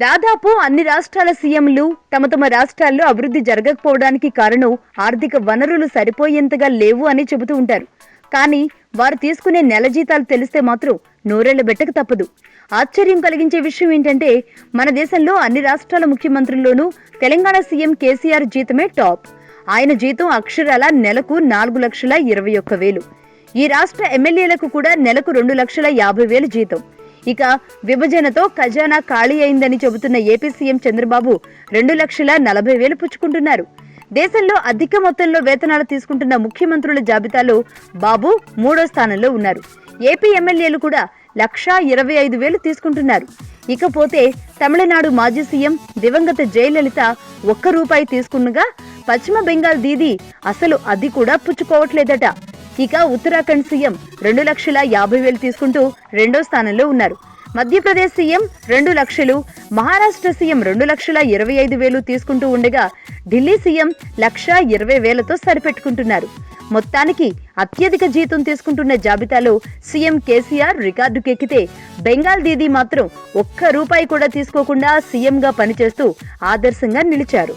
దాదాపు అన్ని రాష్ట్రాల సీఎంలు తమ తమ రాష్ట్రాల్లో అభివృద్ధి జరగకపోవడానికి కారణం ఆర్థిక వనరులు సరిపోయేంతగా లేవు అని చెబుతూ ఉంటారు. కానీ వారు తీసుకునే నెల జీతాలు తెలిస్తే మాత్రం నూరేళ్ళ బెట్టక తప్పదు. ఆశ్చర్యం కలిగించే విషయం ఏంటంటే మన దేశంలో అన్ని రాష్ట్రాల ముఖ్యమంత్రుల్లోనూ తెలంగాణ సీఎం కేసీఆర్ జీతమే టాప్. ఆయన జీతం అక్షరాల నెలకు నాలుగు లక్షల ఇరవై ఒక్క వేలు. ఈ రాష్ట్ర ఎమ్మెల్యేలకు కూడా నెలకు రెండు లక్షల యాభై వేలు జీతం. ఇక విభజనతో ఖజానా ఖాళీ అయిందని చెబుతున్న ఏపీ సీఎం చంద్రబాబు రెండు లక్షల నలభై వేలు పుచ్చుకుంటున్నారు. దేశంలో అధిక మొత్తంలో వేతనాలు తీసుకుంటున్న ముఖ్యమంత్రుల జాబితాలో బాబు మూడో స్థానంలో ఉన్నారు. ఏపీ ఎమ్మెల్యేలు కూడా లక్షా ఇరవై ఐదు వేలు తీసుకుంటున్నారు. ఇకపోతే తమిళనాడు మాజీ సీఎం దివంగత జయలలిత ఒక్క రూపాయి తీసుకున్నగా పశ్చిమ బెంగాల్ దీది అసలు అది కూడా పుచ్చుకోవట్లేదట. ఇక ఉత్తరాఖండ్ సీఎం రెండు లక్షల యాభై వేలు తీసుకుంటూ రెండో స్థానంలో ఉన్నారు. మధ్యప్రదేశ్ సీఎం రెండు లక్షలు మహారాష్ట్ర సీఎం రెండు లక్షల ఇరవై ఐదు వేలు తీసుకుంటూ ఉండగా ఢిల్లీ సీఎం లక్ష ఇరవై వేలతో సరిపెట్టుకుంటున్నారు. మొత్తానికి అత్యధిక జీతం తీసుకుంటున్న జాబితాలో సీఎం కేసీఆర్ రికార్డుకెక్కితే బెంగాల్ దీదీ మాత్రం ఒక్క రూపాయి కూడా తీసుకోకుండా సీఎంగా పనిచేస్తూ ఆదర్శంగా నిలిచారు.